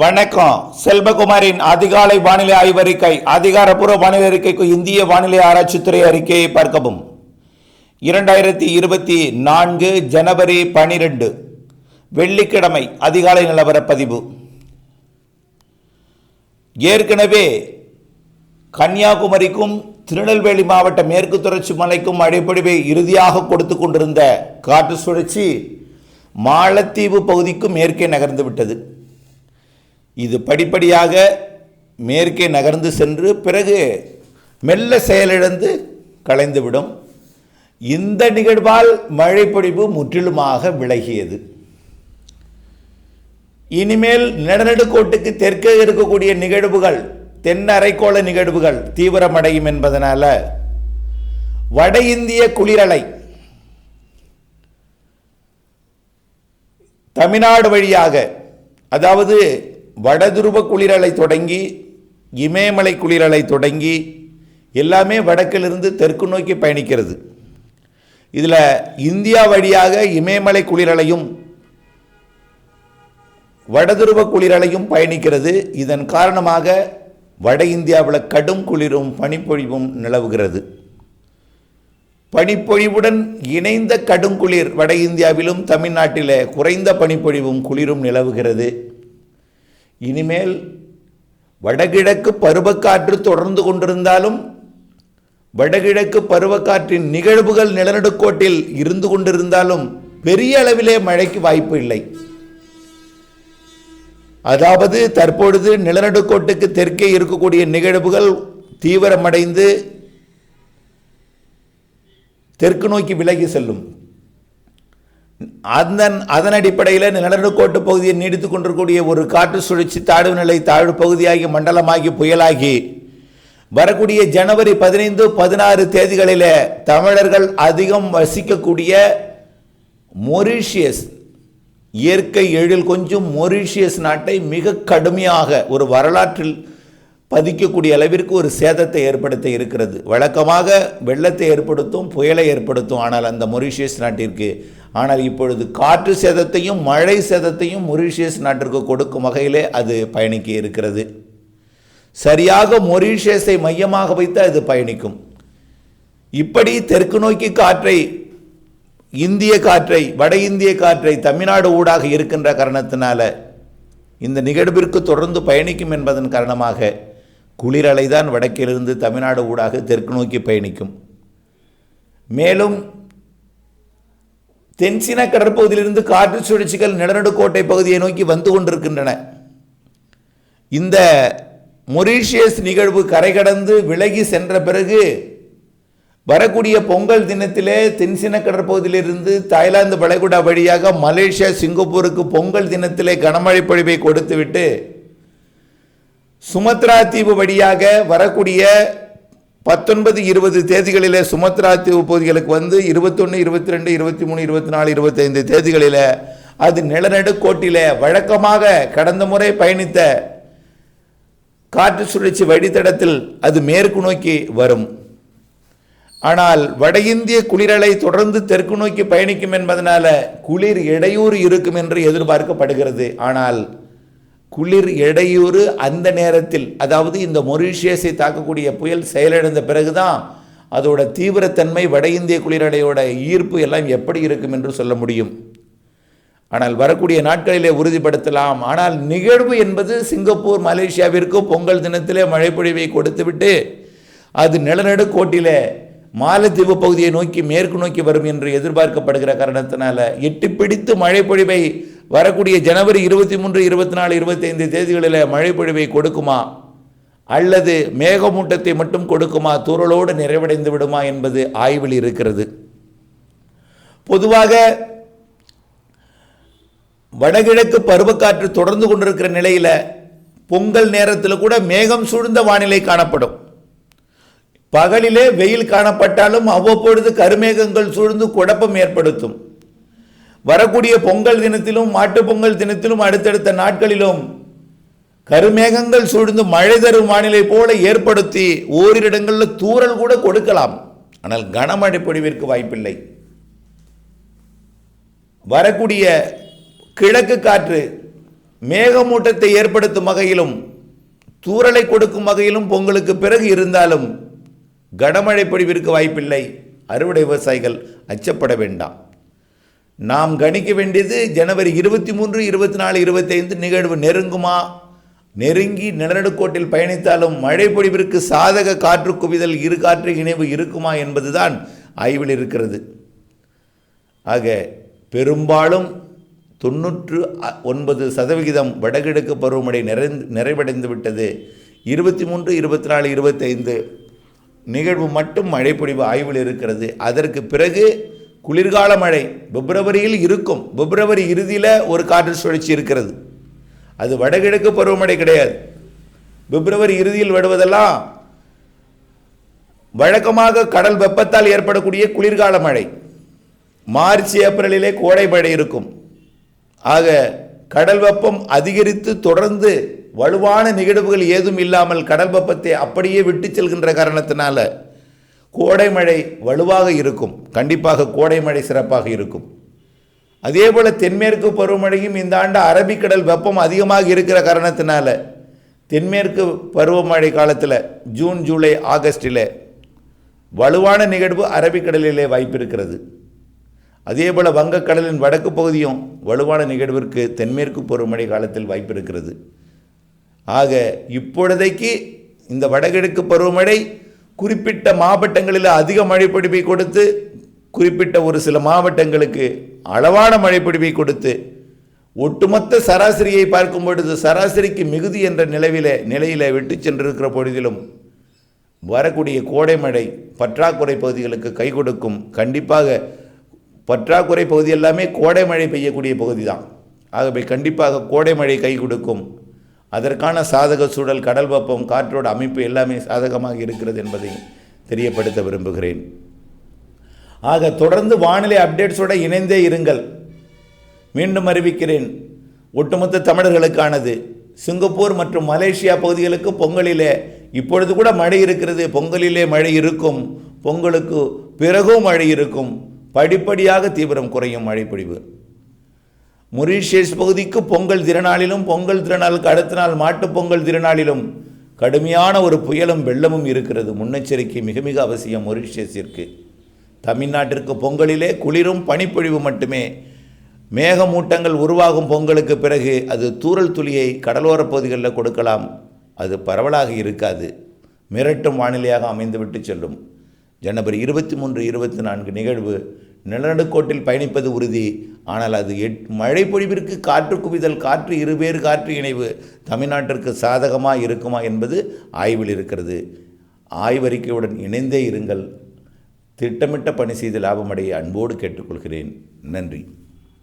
வணக்கம். செல்வகுமாரின் அதிகாலை வானிலை ஆய்வறிக்கை அதிகாரப்பூர்வ வானிலை அறிக்கைக்கு இந்திய வானிலை ஆராய்ச்சித்துறை அறிக்கையை பார்க்கவும். இரண்டாயிரத்தி இருபத்தி நான்கு ஜனவரி பனிரெண்டு வெள்ளிக்கிழமை அதிகாலை நிலவரப்பதிவு. ஏற்கனவே கன்னியாகுமரிக்கும் திருநெல்வேலி மாவட்ட மேற்கு தொடர்ச்சி மலைக்கும் மழைப்பொழிவை இறுதியாக கொடுத்து கொண்டிருந்த காற்று சுழற்சி மாலத்தீவு பகுதிக்கும் மேற்கே நகர்ந்துவிட்டது இது படிப்படியாக மேற்கே நகர்ந்து சென்று பிறகு மெல்ல செயலிழந்து கலைந்துவிடும். இந்த நிகழ்வால் மழைப்பொழிவு முற்றிலுமாக விலகியது. இனிமேல் நிலநடுக்கோட்டுக்கு தெற்கே இருக்கக்கூடிய நிகழ்வுகள் தென் அரைக்கோள நிகழ்வுகள் தீவிரமடையும் என்பதனால் வட இந்திய குளிரலை தமிழ்நாடு வழியாக அதாவது வடதுருவ குளிரலை தொடங்கி இமயமலை குளிரலை தொடங்கி எல்லாமே வடக்கிலிருந்து தெற்கு நோக்கி பயணிக்கிறது. இதில் இந்தியா வழியாக இமயமலை குளிரலையும் வடதுருவ குளிரலையும் பயணிக்கிறது. இதன் காரணமாக வட இந்தியாவில் கடும் குளிரும் பனிப்பொழிவும் நிலவுகிறது. பனிப்பொழிவுடன் இணைந்த கடுங்குளிர் வட இந்தியாவிலும் தமிழ்நாட்டில் குறைந்த பனிப்பொழிவும் குளிரும் நிலவுகிறது. இனிமேல் வடகிழக்கு பருவக்காற்று தொடர்ந்து கொண்டிருந்தாலும் வடகிழக்கு பருவக்காற்றின் நிகழ்வுகள் நிலநடுக்கோட்டில் இருந்து கொண்டிருந்தாலும் பெரிய அளவிலே மழைக்கு வாய்ப்பு இல்லை. அதாவது தற்பொழுது நிலநடுக்கோட்டுக்கு தெற்கே இருக்கக்கூடிய நிகழ்வுகள் தீவிரமடைந்து தெற்கு நோக்கி விலகி செல்லும். அதன் அதன் அடிப்படையில் நிலநடுக்கோட்டு பகுதியை நீடித்துக் கொண்டிருக்கக்கூடிய ஒரு காற்று சுழற்சி தாழ்வு நிலை தாழ்வு பகுதியாகி மண்டலமாகி புயலாகி வரக்கூடிய ஜனவரி பதினைந்து பதினாறு தேதிகளில் தமிழர்கள் அதிகம் வசிக்கக்கூடிய மொரீஷியஸ் இயற்கை எழில் கொஞ்சம் மொரீஷியஸ் நாட்டை மிக கடுமையாக ஒரு வரலாற்றில் பதிக்கக்கூடிய அளவிற்கு ஒரு சேதத்தை ஏற்படுத்த இருக்கிறது. வழக்கமாக வெள்ளத்தை ஏற்படுத்தும் புயலை ஏற்படுத்தும் ஆனால் அந்த மொரிஷியஸ் நாட்டிற்கு. ஆனால் இப்பொழுது காற்று சேதத்தையும் மழை சேதத்தையும் மொரிஷியஸ் நாட்டிற்கு கொடுக்கும் வகையிலே அது பயணிக்க இருக்கிறது. சரியாக மொரிஷியஸை மையமாக வைத்து அது பயணிக்கும். இப்படி தெற்கு நோக்கி காற்றை இந்திய காற்றை வட இந்திய காற்றை தமிழ்நாடு ஊடாக இருக்கின்ற காரணத்தினால இந்த நிகழ்விற்கு தொடர்ந்து பயணிக்கும் என்பதன் காரணமாக குளிரலை தான் வடக்கிலிருந்து தமிழ்நாடு ஊடாக தெற்கு நோக்கி பயணிக்கும். மேலும் தென்சீன கடற்பகுதியிலிருந்து காற்று சுழற்சிகள் நிலநடுக்கோட்டை பகுதியை நோக்கி வந்து கொண்டிருக்கின்றன. இந்த மொரீஷியஸ் நிகழ்வு கரை கடந்து விலகி சென்ற பிறகு வரக்கூடிய பொங்கல் தினத்திலே தென்சீன கடற்பகுதியிலிருந்து தாய்லாந்து வளைகுடா வழியாக மலேசியா சிங்கப்பூருக்கு பொங்கல் தினத்திலே கனமழை பொழிவை கொடுத்துவிட்டு சுமத்ரா தீவு வழியாக வரக்கூடிய பத்தொன்பது இருபது தேதிகளில் சுமத்ரா தீவு பகுதிகளுக்கு வந்து இருபத்தொன்று இருபத்தி ரெண்டு இருபத்தி மூணு இருபத்தி நாலு இருபத்தைந்து தேதிகளில் அது நிலநடுக்கோட்டில் வழக்கமாக கடந்த முறை பயணித்த காற்று சுழற்சி வழித்தடத்தில் அது மேற்கு நோக்கி வரும். ஆனால் வட இந்திய குளிரலை தொடர்ந்து தெற்கு நோக்கி பயணிக்கும் என்பதனால குளிர் இடையூறு இருக்கும் என்று எதிர்பார்க்கப்படுகிறது. ஆனால் குளிர் இடையூறு அந்த நேரத்தில் அதாவது இந்த மொரீஷியஸை தாக்கக்கூடிய புயல் செயலிழந்த பிறகுதான் அதோட தீவிரத்தன்மை வட இந்திய குளிரடையோட ஈர்ப்பு எல்லாம் எப்படி இருக்கும் என்று சொல்ல முடியும். ஆனால் வரக்கூடிய நாட்களிலே உறுதிப்படுத்தலாம். ஆனால் நிகழ்வு என்பது சிங்கப்பூர் மலேசியாவிற்கு பொங்கல் தினத்திலே மழைப்பொழிவை கொடுத்துவிட்டு அது நிலநடுக்கோட்டிலே மாலத்தீவு பகுதியை நோக்கி மேற்கு நோக்கி வரும் என்று எதிர்பார்க்கப்படுகிற காரணத்தினால எட்டி பிடித்து மழைப்பொழிவை வரக்கூடிய ஜனவரி இருபத்தி மூன்று இருபத்தி நாலு இருபத்தி ஐந்து தேதிகளில் மழைப்பொழிவை கொடுக்குமா? அல்லது மேகமூட்டத்தை மட்டும் கொடுக்குமா? தூரலோடு நிறைவடைந்து விடுமா என்பது ஆய்வில் இருக்கிறது. பொதுவாக வடகிழக்கு பருவக்காற்று தொடர்ந்து கொண்டிருக்கிற நிலையில் பொங்கல் நேரத்தில் கூட மேகம் சூழ்ந்த வானிலை காணப்படும். பகலிலே வெயில் காணப்பட்டாலும் அவ்வப்பொழுது கருமேகங்கள் சூழ்ந்து குழப்பம் ஏற்படுத்தும். வரக்கூடிய பொங்கல் தினத்திலும் மாட்டுப்பொங்கல் தினத்திலும் அடுத்தடுத்த நாட்களிலும் கருமேகங்கள் சூழ்ந்து மழை தரும் வானிலை போல ஏற்படுத்தி ஓரிரு இடங்களில் தூறல் கூட கொடுக்கலாம். ஆனால் கனமழை பொழிவிற்கு வாய்ப்பில்லை. வரக்கூடிய கிழக்கு காற்று மேகமூட்டத்தை ஏற்படுத்தும் வகையிலும் தூறலை கொடுக்கும் வகையிலும் பொங்கலுக்கு பிறகு இருந்தாலும் கனமழை பொழிவிற்கு வாய்ப்பில்லை. அறுவடை விவசாயிகள் அச்சப்பட வேண்டாம். நாம் கணிக்க வேண்டியது ஜனவரி இருபத்தி மூன்று இருபத்தி நாலு இருபத்தைந்து நிகழ்வு நெருங்குமா? நெருங்கி நிலநடுக்கோட்டில் பயணித்தாலும் மழை பொழிவிற்கு சாதக காற்று குவிதல் இரு காற்று இணைவு இருக்குமா என்பதுதான் ஆய்வில் இருக்கிறது. ஆக பெரும்பாலும் தொண்ணூற்று அ- ஒன்பது சதவிகிதம் வடகிழக்கு பருவமழை நிறை நிறைவடைந்து விட்டது இருபத்தி மூன்று இருபத்தி நாலு இருபத்தைந்து நிகழ்வு மட்டும் மழைப்பொழிவு ஆய்வில் இருக்கிறது. அதற்கு பிறகு குளிர்கால மழை. பிப்ரவரியில் இருக்கும். பிப்ரவரி இறுதியில் ஒரு காற்று சுழற்சி இருக்கிறது. அது வடகிழக்கு பருவமழை கிடையாது. பிப்ரவரி இறுதியில் வருவதெல்லாம் வழக்கமாக கடல் வெப்பத்தால் ஏற்படக்கூடிய குளிர்கால மழை. மார்ச் ஏப்ரலிலே கோடை மழை இருக்கும். ஆக கடல் வெப்பம் அதிகரித்து தொடர்ந்து வலுவான நிகழ்வுகள் ஏதும் இல்லாமல் கடல் வெப்பத்தை அப்படியே விட்டு செல்கின்ற காரணத்தினால கோடை மழை வலுவாக இருக்கும். கண்டிப்பாக கோடை மழை சிறப்பாக இருக்கும். அதே போல் தென்மேற்கு பருவமழையும் இந்த ஆண்டு அரபிக்கடல் வெப்பம் அதிகமாக இருக்கிற காரணத்தினால தென்மேற்கு பருவமழை காலத்தில் ஜூன் ஜூலை ஆகஸ்டில் வலுவான நிகழ்வு அரபிக்கடலிலே வாய்ப்பு இருக்கிறது அதே போல் வங்கக்கடலின் வடக்கு பகுதியும் வலுவான நிகழ்விற்கு தென்மேற்கு பருவமழை காலத்தில் வாய்ப்பு இருக்கிறது ஆக இப்பொழுதைக்கு இந்த வடகிழக்கு பருவமழை குறிப்பிட்ட மாவட்டங்களில் அதிக மழைப்பிடிப்பை கொடுத்து குறிப்பிட்ட ஒரு சில மாவட்டங்களுக்கு அளவான மழைப்பிடிப்பை கொடுத்து ஒட்டுமொத்த சராசரியை பார்க்கும் பொழுது சராசரிக்கு மிகுதி என்ற நிலவில நிலையில் விட்டு சென்றிருக்கிற பொழுதிலும் வரக்கூடிய கோடை மழை பற்றாக்குறை பகுதிகளுக்கு கை கொடுக்கும். கண்டிப்பாக பற்றாக்குறை பகுதி எல்லாமே கோடை மழை பெய்யக்கூடிய பகுதி தான் ஆகவே கண்டிப்பாக கோடை மழை கை கொடுக்கும். அதற்கான சாதக சூழல் கடல் வெப்பம் காற்றோட அமைப்பு எல்லாமே சாதகமாக இருக்கிறது என்பதை தெரியப்படுத்த விரும்புகிறேன். ஆக தொடர்ந்து வானிலை அப்டேட்ஸோட இணைந்தே இருங்கள். மீண்டும் அறிவிக்கிறேன் ஒட்டுமொத்த தமிழர்களுக்கானது சிங்கப்பூர் மற்றும் மலேசியா பகுதிகளுக்கு பொங்கலிலே இப்பொழுது கூட மழை இருக்கிறது பொங்கலிலே மழை இருக்கும் பொங்கலுக்கு பிறகும் மழை இருக்கும் படிப்படியாக தீவிரம் குறையும் மழைப்பொழிவு. மொரீஷியஸ் பகுதிக்கு பொங்கல் திருநாளிலும் பொங்கல் திருநாளுக்கு அடுத்த நாள் மாட்டுப் பொங்கல் திருநாளிலும் கடுமையான ஒரு புயலும் வெள்ளமும் இருக்கிறது. முன்னெச்சரிக்கை மிக மிக அவசியம் மொரீஷியஸிற்கு. தமிழ்நாட்டிற்கு பொங்கலிலே குளிரும் பனிப்பொழிவு மட்டுமே. மேகமூட்டங்கள் உருவாகும் பொங்கலுக்கு பிறகு அது தூறல் துளியை கடலோரப் பகுதிகளில் கொடுக்கலாம். அது பரவலாக இருக்காது. மிரட்டும் வானிலையாக அமைந்துவிட்டு செல்லும். ஜனவரி இருபத்தி மூன்று இருபத்தி நான்கு நிகழ்வு நிலநடுக்கோட்டில் பயணிப்பது உறுதி. ஆனால் அது எட் மழை பொழிவிற்கு காற்று குவிதல் காற்று இருவேறு காற்று இணைவு தமிழ்நாட்டிற்கு சாதகமாக இருக்குமா என்பது ஆய்வில் இருக்கிறது. ஆய்வறிக்கையுடன் இணைந்தே இருங்கள். திட்டமிட்ட பணி செய்து லாபமடைய அன்போடு கேட்டுக்கொள்கிறேன். நன்றி.